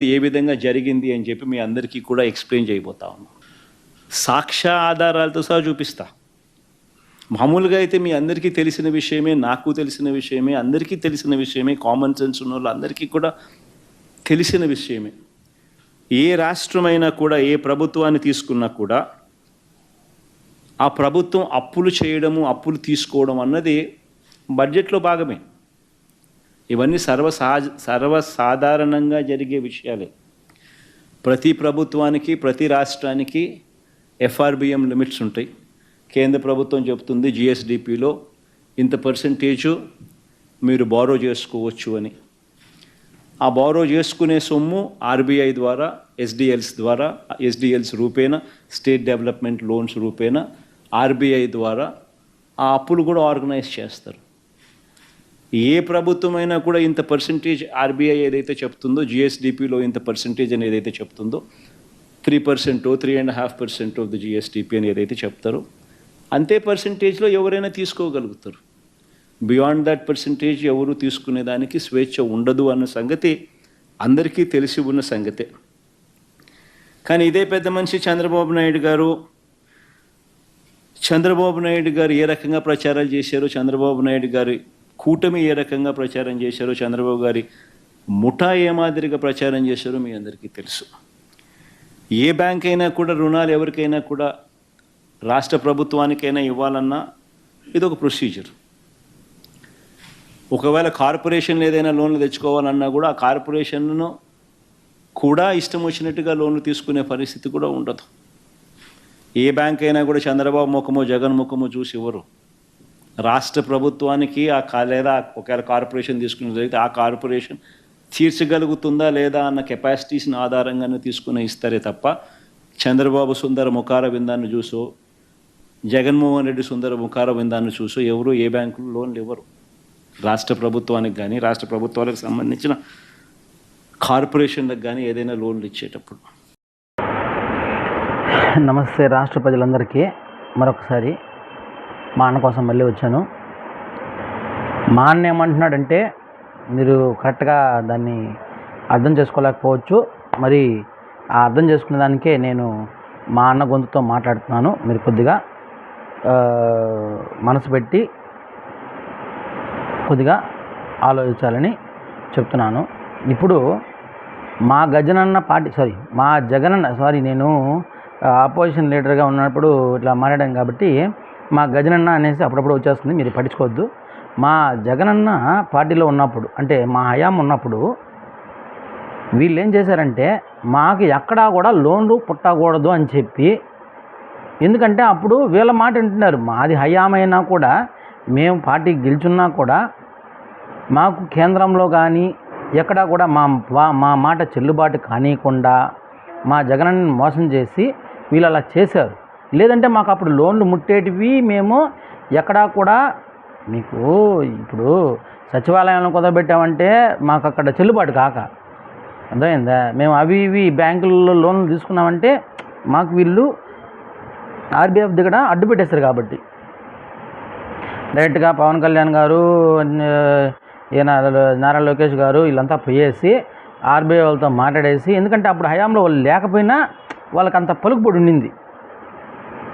ఏ విధంగా జరిగింది అని చెప్పి మీ అందరికీ కూడా ఎక్స్ప్లెయిన్ చేయబోతా ఉన్నాం. సాక్ష్య ఆధారాలతో సహా చూపిస్తా. మామూలుగా అయితే మీ అందరికీ తెలిసిన విషయమే నాకు తెలిసిన విషయమే అందరికీ తెలిసిన విషయమే కామన్ సెన్స్ ఉన్న వాళ్ళందరికీ కూడా తెలిసిన విషయమే. ఏ రాష్ట్రమైనా కూడా ఏ ప్రభుత్వాన్ని తీసుకున్నా కూడా ఆ ప్రభుత్వం అప్పులు చేయడము అప్పులు తీసుకోవడం అన్నది బడ్జెట్లో భాగమే. ఇవన్నీ సర్వసహజ సర్వసాధారణంగా జరిగే విషయాలే. ప్రతి ప్రభుత్వానికి ప్రతి రాష్ట్రానికి ఎఫ్ఆర్బిఎం లిమిట్స్ ఉంటాయి. కేంద్ర ప్రభుత్వం చెప్తుంది జిఎస్డిపిలో ఇంత పర్సంటేజు మీరు బారో చేసుకోవచ్చు అని. ఆ బారో చేసుకునే సొమ్ము ఆర్బీఐ ద్వారా ఎస్డిఎల్స్ ద్వారా ఎస్డిఎల్స్ రూపేణ స్టేట్ డెవలప్మెంట్ లోన్స్ రూపేణ ఆర్బీఐ ద్వారా ఆ అప్పులు కూడా ఆర్గనైజ్ చేస్తారు. ఏ ప్రభుత్వమైనా కూడా ఇంత పర్సంటేజ్ ఆర్బీఐ ఏదైతే చెప్తుందో జిఎస్డిపిలో ఇంత పర్సంటేజ్ అని ఏదైతే చెప్తుందో three percent three and half percent of the GSDP అని ఏదైతే చెప్తారో అంతే పర్సంటేజ్లో ఎవరైనా తీసుకోగలుగుతారు. బియాండ్ దట్ పర్సంటేజ్ ఎవరు తీసుకునే దానికి స్వేచ్ఛ ఉండదు అన్న సంగతి అందరికీ తెలిసి ఉన్న సంగతే. కానీ ఇదే పెద్ద మనిషి చంద్రబాబు నాయుడు గారు చంద్రబాబు నాయుడు గారు ఏ రకంగా ప్రచారాలు చేశారో చంద్రబాబు నాయుడు గారి కూటమి ఏ రకంగా ప్రచారం చేశారో చంద్రబాబు గారి ముఠా ఏ మాదిరిగా ప్రచారం చేశారో మీ అందరికీ తెలుసు. ఏ బ్యాంక్ అయినా కూడా రుణాలు ఎవరికైనా కూడా రాష్ట్ర ప్రభుత్వానికైనా ఇవ్వాలన్నా ఇది ఒక ప్రొసీజర్ ఒకవేళ కార్పొరేషన్ ఏదైనా లోన్లు తెచ్చుకోవాలన్నా కూడా ఆ కార్పొరేషన్ను కూడా ఇష్టం వచ్చినట్టుగా లోన్లు తీసుకునే పరిస్థితి కూడా ఉండదు. ఏ బ్యాంక్ అయినా కూడా చంద్రబాబు ముఖమో జగన్ ముఖమో చూసి ఇవ్వరు. రాష్ట్ర ప్రభుత్వానికి ఆ కా లేదా ఒకవేళ కార్పొరేషన్ తీసుకుని జరిగితే ఆ కార్పొరేషన్ తీర్చగలుగుతుందా లేదా అన్న కెపాసిటీస్ని ఆధారంగానే తీసుకుని ఇస్తారే తప్ప చంద్రబాబు సుందర ముఖార విందాన్ని చూసో జగన్మోహన్ రెడ్డి సుందర ముఖార విందాన్ని చూసో ఎవరు ఏ బ్యాంకులు లోన్లు ఇవ్వరు. రాష్ట్ర ప్రభుత్వానికి కానీ రాష్ట్ర ప్రభుత్వాలకు సంబంధించిన కార్పొరేషన్లకు కానీ ఏదైనా లోన్లు ఇచ్చేటప్పుడు. నమస్తే రాష్ట్ర ప్రజలందరికీ మరొకసారి మా అన్న కోసం మళ్ళీ వచ్చాను. మా అన్న ఏమంటున్నాడంటే మీరు కరెక్ట్గా దాన్ని అర్థం చేసుకోలేకపోవచ్చు. మరి ఆ అర్థం చేసుకునే దానికే నేను మా అన్న గొంతుతో మాట్లాడుతున్నాను. మీరు కొద్దిగా మనసు పెట్టి కొద్దిగా ఆలోచించాలని చెప్తున్నాను. ఇప్పుడు మా గజనన్న పార్టీ సారీ మా జగనన్న సారీ నేను ఆపోజిషన్ లీడర్గా ఉన్నప్పుడు ఇట్లా మాట్లాడాను కాబట్టి మా గజనన్న అనేసి అప్పుడప్పుడు వచ్చేస్తుంది మీరు పట్టించుకోవద్దు. మా జగనన్న పార్టీలో ఉన్నప్పుడు అంటే మా హయాం ఉన్నప్పుడు వీళ్ళు ఏం చేశారంటే మాకు ఎక్కడా కూడా లోన్లు పుట్టకూడదు అని చెప్పి ఎందుకంటే అప్పుడు వీళ్ళ మాట వింటున్నారు. మాది హయామైనా కూడా మేము పార్టీ గెలుచున్నా కూడా మాకు కేంద్రంలో కానీ ఎక్కడా కూడా మా మా మాట చెల్లుబాటు కానియకుండా మా జగనన్ని మోసం చేసి వీళ్ళు అలా చేశారు. లేదంటే మాకు అప్పుడు లోన్లు ముట్టేటివి మేము ఎక్కడా కూడా మీకు ఇప్పుడు సచివాలయంలో కుదరబెట్టామంటే మాకు అక్కడ చెల్లుబాటు కాక. అర్థమైందా? మేము అవి ఇవి బ్యాంకులలో లోన్లు తీసుకున్నామంటే మాకు వీళ్ళు ఆర్బీఎఫ్ దగ్గర అడ్డు పెట్టేస్తారు కాబట్టి. డైరెక్ట్గా పవన్ కళ్యాణ్ గారు ఈయన నారా లోకేష్ గారు వీళ్ళంతా పోయేసి ఆర్బీఐ వాళ్ళతో మాట్లాడేసి ఎందుకంటే అప్పుడు హయాంలో వాళ్ళు లేకపోయినా వాళ్ళకి అంత పలుకుబడి ఉండింది.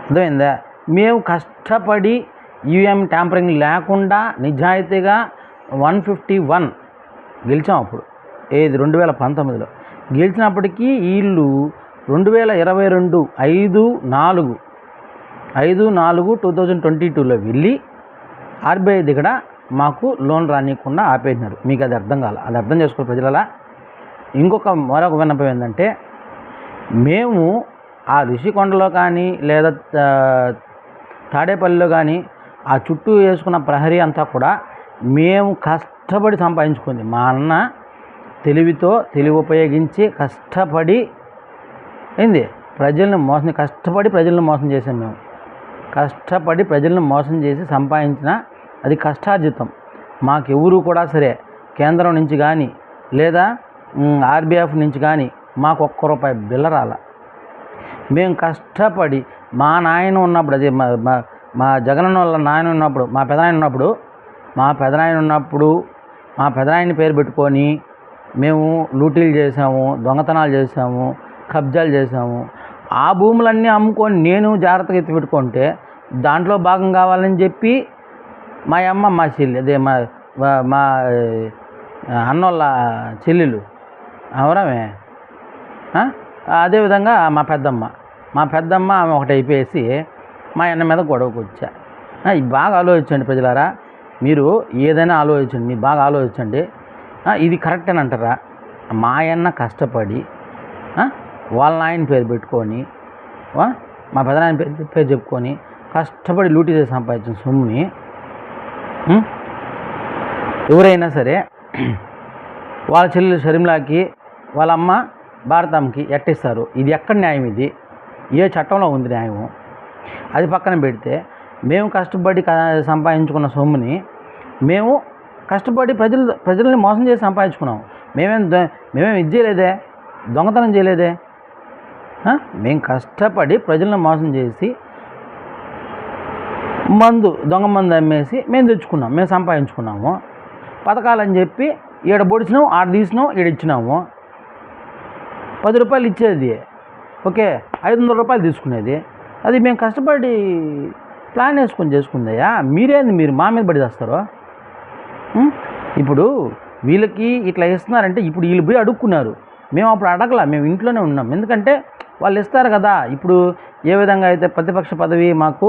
అర్థమైందా? మేము కష్టపడి ఈవీఎం ట్యాంపరింగ్ లేకుండా నిజాయితీగా వన్ ఫిఫ్టీ వన్ గెలిచాం అప్పుడు. ఏది? రెండు వేల పంతొమ్మిదిలో. గెలిచినప్పటికీ వీళ్ళు రెండు వేల ఇరవై రెండు ఐదు నాలుగు ఐదు నాలుగు టూ థౌజండ్ ట్వంటీ టూలో వెళ్ళి ఆర్బీఐ దగ్గర మాకు లోన్ రానియకుండా ఆపేసినారు. మీకు అది అర్థం కాల అది అర్థం చేసుకోవాలి ప్రజలలా ఇంకొక మరొక విన్నపం ఏంటంటే మేము ఆ ఋషికొండలో కానీ లేదా తాడేపల్లిలో కానీ ఆ చుట్టూ వేసుకున్న ప్రహరీ అంతా కూడా మేము కష్టపడి సంపాదించుకుంది. మా అన్న తెలివితో తెలివి ఉపయోగించి కష్టపడి ఏంది? ప్రజల్ని మోసం కష్టపడి ప్రజలను మోసం చేసాం మేము. కష్టపడి ప్రజలను మోసం చేసి సంపాదించిన అది కష్టార్జితం. మాకెవరు కూడా సరే కేంద్రం నుంచి కానీ లేదా ఆర్బీఎఫ్ నుంచి కానీ మాకు ఒక్క రూపాయి బిల్లరాల మేము కష్టపడి మా నాయన ఉన్నప్పుడు అది మా మా- మా జగనన్న వాళ్ళ నాయన ఉన్నప్పుడు మా పెదనాయన ఉన్నప్పుడు మా పెదనాయన ఉన్నప్పుడు మా పెదనాయన పేరు పెట్టుకొని మేము లూటీలు చేసాము దొంగతనాలు చేసాము కబ్జాలు చేసాము. ఆ భూములన్నీ అమ్ముకొని నేను జాగ్రత్తగా ఎత్తిపెట్టుకుంటే దాంట్లో భాగం కావాలని చెప్పి మా అమ్మ మా చెల్లి అదే మా మా- అన్న వాళ్ళ అన్నోళ్ళ చెల్లెలు. అవరమే అదేవిధంగా మా పెద్దమ్మ మా పెద్దమ్మ ఆమె ఒకటి అయిపోయేసి మా అన్న మీద గొడవకు వచ్చా. ఇది బాగా ఆలోచించండి ప్రజలారా. మీరు ఏదైనా ఆలోచించండి మీరు బాగా ఆలోచించండి. ఇది కరెక్ట్ అని అంటారా? మా అన్న కష్టపడి వాళ్ళ నాయన పేరు పెట్టుకొని మా పెదనాయన పేరు పేరు చెప్పుకొని కష్టపడి లూటీ చేసి సంపాదించిన సొమ్ముని ఎవరైనా సరే వాళ్ళ చెల్లెలు షర్మిలాకి వాళ్ళ అమ్మ భారతంకి ఎట్టిస్తారు? ఇది ఎక్కడ న్యాయం ఇది? ఏ చట్టంలో ఉంది న్యాయం అది పక్కన పెడితే మేము కష్టపడి సంపాదించుకున్న సొమ్ముని మేము కష్టపడి ప్రజలు ప్రజల్ని మోసం చేసి సంపాదించుకున్నాం. మేమేం మేమేం ఇది చేయలేదే? దొంగతనం చేయలేదే? మేము కష్టపడి ప్రజలను మోసం చేసి మందు దొంగ మందు అమ్మేసి మేము తెచ్చుకున్నాం. మేము సంపాదించుకున్నాము. పథకాలని చెప్పి ఈడ పొడిచినాం ఆడ తీసినాం ఈడ ఇచ్చినాము. పది రూపాయలు ఇచ్చేది. ఓకే ఐదు వందల రూపాయలు తీసుకునేది. అది మేము కష్టపడి ప్లాన్ వేసుకొని చేసుకుందయ్యా. మీరేంది మీరు మా మీద పడి చేస్తారు? ఇప్పుడు వీళ్ళకి ఇట్లా ఇస్తున్నారంటే ఇప్పుడు వీళ్ళు పోయి అడుక్కున్నారు. మేము అప్పుడు అడగల మేము ఇంట్లోనే ఉన్నాం. ఎందుకంటే వాళ్ళు ఇస్తారు కదా. ఇప్పుడు ఏ విధంగా అయితే ప్రతిపక్ష పదవి మాకు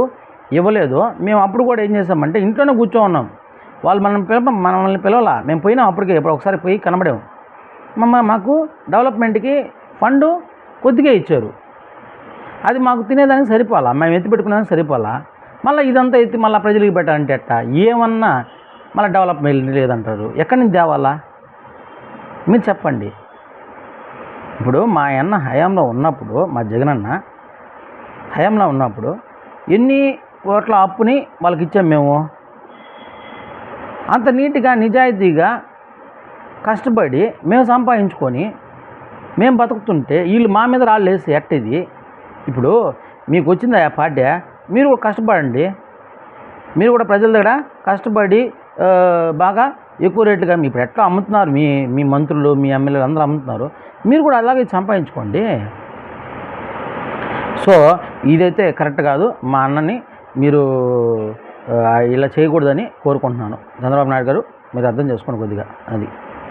ఇవ్వలేదో మేము అప్పుడు కూడా ఏం చేసామంటే ఇంట్లోనే కూర్చో ఉన్నాం వాళ్ళు మనం పిలవ మనల్ని పిలవాలా. మేము పోయినాం అప్పటికే ఇప్పుడు ఒకసారి పోయి కనబడాము మమ్మ మాకు డెవలప్మెంట్కి ఫండు కొద్దిగా ఇచ్చారు. అది మాకు తినేదానికి సరిపోవాలా మేము ఎత్తి పెట్టుకునేదానికి సరిపోలా. మళ్ళీ ఇదంతా ఎత్తి మళ్ళీ ప్రజలకు పెట్టాలంటే ఎట్టా? ఏమన్నా మళ్ళీ డెవలప్మెంట్ లేదంటారు. ఎక్కడి నుంచి తేవాలా? మీరు చెప్పండి. ఇప్పుడు మా అన్న హయాంలో ఉన్నప్పుడు మా జగనన్న హయాంలో ఉన్నప్పుడు ఎన్ని కోట్ల అప్పుని వాళ్ళకి ఇచ్చాం మేము? అంత నీట్గా నిజాయితీగా కష్టపడి మేము సంపాదించుకొని మేము బతుకుతుంటే వీళ్ళు మా మీద రాళ్ళు వేసి ఎట్టది? ఇప్పుడు మీకు వచ్చింది ఆ పార్టీ మీరు కూడా కష్టపడండి. మీరు కూడా ప్రజల దగ్గర కష్టపడి బాగా ఎక్కువ రేట్లుగా మీ ఇప్పుడు ఎట్లా అమ్ముతున్నారు? మీ మీ మంత్రులు మీ ఎమ్మెల్యేలు అందరూ అమ్ముతున్నారు. మీరు కూడా అలాగే సంపాదించుకోండి. సో ఇదైతే కరెక్ట్ కాదు. మా అన్నని మీరు ఇలా చేయకూడదని కోరుకుంటున్నాను. చంద్రబాబు నాయుడు గారు మీరు అర్థం చేసుకోండి కొద్దిగా అది.